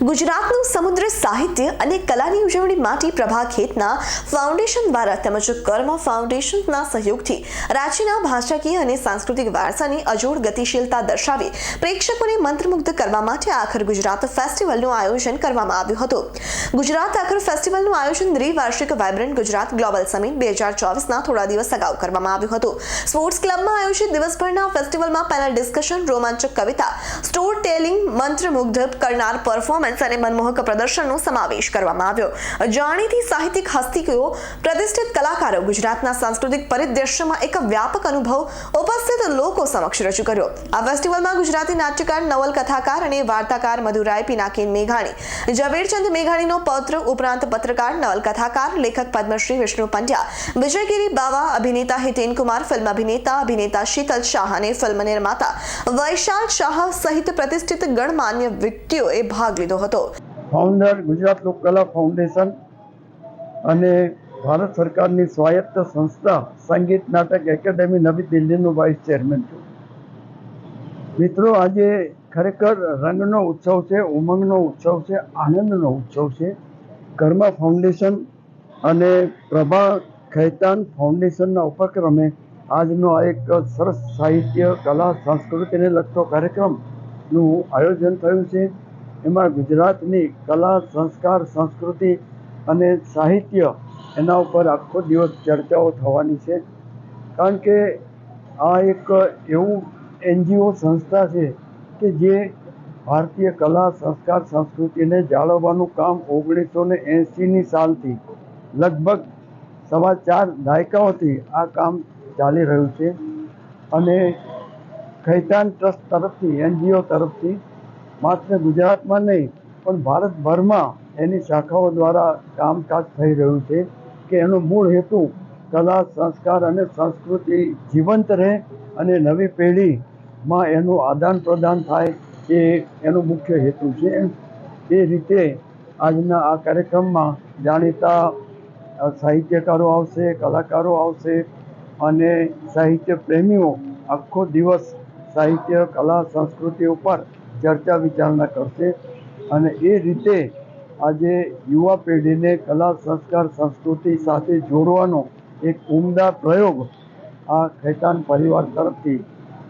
ગુજરાતનું સમુદ્ર સાહિત્ય અને કલાની ઉજવણી માટે પ્રભા ખેતના ફાઉન્ડેશન દ્વારા તેમજ કર્મ ફાઉન્ડેશનના સહયોગથી રાજ્યના ભાષાકીય અને સાંસ્કૃતિક વારસાની અજોડ ગતિશીલતા દર્શાવી પ્રેક્ષકોને મંત્રમુગ્ધ કરવા માટે આખર ગુજરાત ફેસ્ટિવલનું આયોજન કરવામાં આવ્યું હતું. ગુજરાત આખર ફેસ્ટિવલનું આયોજન દ્વિવાર્ષિક વાઇબ્રન્ટ ગુજરાત ગ્લોબલ સમિટ બે હજાર ચોવીસના થોડા દિવસ અગાઉ કરવામાં આવ્યું હતું. સ્પોર્ટ્સ ક્લબમાં આયોજિત દિવસભરના ફેસ્ટિવલમાં પેનલ ડિસ્કશન રોમાંચક કવિતા સ્ટોર ટેલિંગ મંત્રમુગ્ધ, કરનાર પરફોર્મન્સ અને મનમોહક પ્રદર્શનનો સમાવેશ કરવામાં આવ્યો. જાણીતી સાહિત્યિક હસ્તીઓ પ્રતિષ્ઠિત કલાકારો, ગુજરાતના સાંસ્કૃતિક પરિદ્રશ્યમાં એક વ્યાપક અનુભવ ઉપસ્થિત લોકો સમક્ષ રજૂ કર્યો. આ ફેસ્ટિવલમાં ગુજરાતી નાટ્યકાર નવલકથાકાર અને વાર્તાકાર મધુરાય, પિનાકીન મેઘાણી, ઝવેરચંદ મેઘાણીનો પૌત્ર ઉપરાંત પત્રકાર નવલકથાકાર લેખક પદ્મશ્રી વિષ્ણુ પંડ્યા, વિજયગીરી બાવા, અભિનેતા હિતેન કુમાર, ફિલ્મ અભિનેતા અભિનેતા શીતલ શાહ અને ફિલ્મ નિર્માતા વૈશાલ શાહ સહિત પ્રતિષ્ઠિત ગણમાન્ય વ્યક્તિઓએ ભાગ લીધો. હતો. ફાઉન્ડર ગુજરાત લોકકલા ફાઉન્ડેશન અને ભારત સરકારની સ્વાયત્ત સંસ્થા સંગીત નાટક એકેડેમી નવી દિલ્હીનો વાઇસ ચેરમેન છું. મિત્રો, આજે ખરેખર રંગનો ઉત્સવ છે, ઉમંગનો ઉત્સવ છે, આનંદનો ઉત્સવ છે. કર્મા ફાઉન્ડેશન અને પ્રભા ખૈતાન ફાઉન્ડેશનના ઉપક્રમે આજનો આ એક સરસ સાહિત્ય, કલા, સંસ્કૃતિને લગતો કાર્યક્રમનું આયોજન થયું છે. એમાં ગુજરાતની કલા, સંસ્કાર, સંસ્કૃતિ અને સાહિત્ય એના ઉપર આખો દિવસ ચર્ચાઓ થવાની છે. કારણ કે આ એક એવું એનજીઓ સંસ્થા છે કે જે ભારતીય કલા, સંસ્કાર, સંસ્કૃતિને જાળવવાનું કામ ઓગણીસો ને એંસીની સાલથી લગભગ સવા ચાર દાયકાઓથી આ કામ ચાલી રહ્યું છે. અને ખૈતાન ટ્રસ્ટ તરફથી, એનજીઓ તરફથી માત્ર ગુજરાતમાં નહીં, પણ ભારતભરમાં એની શાખાઓ દ્વારા કામકાજ થઈ રહ્યું છે કે એનો મૂળ હેતુ કલા, સંસ્કાર અને સંસ્કૃતિ જીવંત રહે અને નવી પેઢીમાં એનું આદાન પ્રદાન થાય એ એનો મુખ્ય હેતુ છે. એ રીતે આજના આ કાર્યક્રમમાં જાણીતા સાહિત્યકારો આવશે, કલાકારો આવશે અને સાહિત્ય પ્રેમીઓ આખો દિવસ સાહિત્ય, કલા, સંસ્કૃતિ ઉપર ચર્ચા વિચારણા કરશે અને એ રીતે આજે યુવા પેઢીને કલા, સંસ્કાર, સંસ્કૃતિ સાથે જોડવાનો એક ઉમદા પ્રયોગ આ ખૈતાન પરિવાર તરફથી,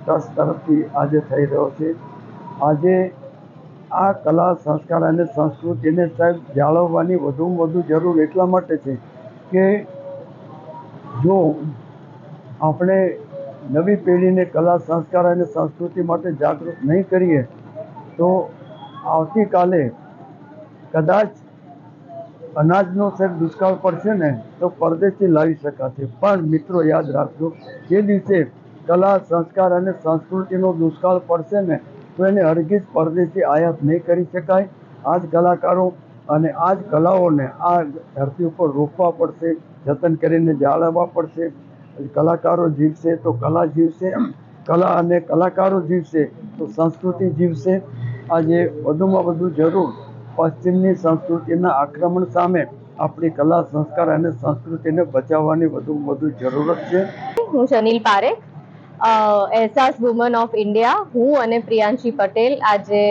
ટ્રસ્ટ તરફથી આજે થઈ રહ્યો છે. આજે આ કલા, સંસ્કાર અને સંસ્કૃતિને સાહેબ જાળવવાની વધુમાં વધુ જરૂર એટલા માટે છે કે જો આપણે નવી પેઢીને કલા, સંસ્કાર અને સંસ્કૃતિ માટે જાગૃત નહીં કરીએ તો આવતીકાલે કદાચ અનાજનો સાહેબ દુષ્કાળ પડશે ને, તો પરદેશથી લાવી શકાશે. પણ મિત્રો, યાદ રાખજો, જે દિવસે કલા, સંસ્કાર અને સંસ્કૃતિનો દુષ્કાળ પડશે ને, તો એને હરગીજ પરદેશથી આયાત નહીં કરી શકાય. આ જ કલાકારો અને આ જ કલાઓને આ ધરતી ઉપર રોપવા પડશે, જતન કરીને જાળવવા પડશે. કલાકારો જીવશે તો કલા જીવશે. કલા અને કલાકારો જીવશે તો સંસ્કૃતિ જીવશે. આજે વધુમાં વધુ જરૂર પશ્ચિમની સંસ્કૃતિના આક્રમણ સામે આપણી કલા, સંસ્કાર અને સંસ્કૃતિને બચાવવાની વધુમાં વધુ જરૂરત છે. હું Sanil Parekh Ehsaas woman of India, હું અને પ્રિયાંશી પટેલ આજે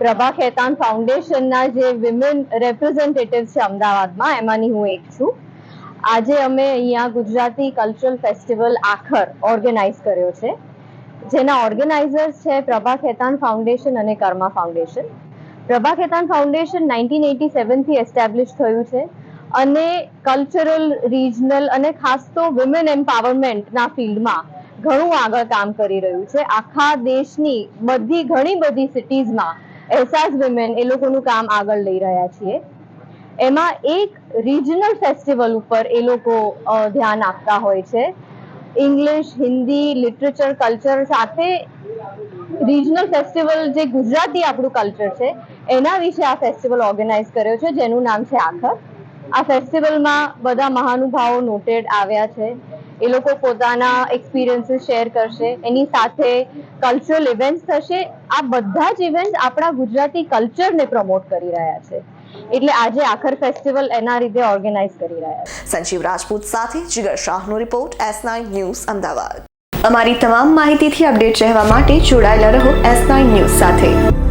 પ્રભા ખેતાન ફાઉન્ડેશનના જે વિમેન રેપ્રેઝેન્ટેટિવ છે અમદાવાદમાં, એમાંની હું એક છું. આજે અમે અહીંયા Gujarati cultural festival Aakhar organize કર્યો છે. જેના ઓર્ગેનાઇઝર્સ છે પ્રભા ખેતાન ફાઉન્ડેશન અને Karma foundation. Prabha Khaitan foundation nineteen eighty સેવનથી establish થયું છે અને કલ્ચરલ રિજનલ અને ખાસ તો વિમેન એમ્પાવરમેન્ટના ફિલ્ડમાં ઘણું આગળ કામ કરી રહ્યું છે. આખા દેશની બધી ઘણી બધી સિટીઝમાં એહસાસ વિમેન એ લોકોનું કામ આગળ લઈ રહ્યા છીએ. એમાં એક રિજનલ ફેસ્ટિવલ ઉપર એ લોકો ધ્યાન આપતા હોય છે. ઇંગ્લિશ હિન્દી લિટરેચર કલ્ચર સાથે રિજનલ ફેસ્ટિવલ જે ગુજરાતી આપણું કલ્ચર છે, એના વિશે આ ફેસ્ટિવલ ઓર્ગેનાઇઝ કર્યો છે, જેનું નામ છે આખર. આ ફેસ્ટિવલમાં બધા મહાનુભાવો નોટેડ આવ્યા છે. એ લોકો પોતાના એક્સપિરિયન્સીસ શેર કરશે. એની સાથે કલ્ચરલ ઇવેન્ટ્સ થશે. આ બધા જ ઇવેન્ટ્સ આપણા ગુજરાતી કલ્ચરને પ્રમોટ કરી રહ્યા છે. એટલે આજે આખર ફેસ્ટિવલ એના રીતે ઓર્ગેનાઇઝ કરી રહ્યા સંજીવ રાજપૂત સાથે Jigar શાહનો report S nine news Ahmedabad. અમારી તમામ માહિતીથી અપડેટ રહેવા માટે જોડાયેલા રહો એસ નાઇન ન્યૂઝ સાથે.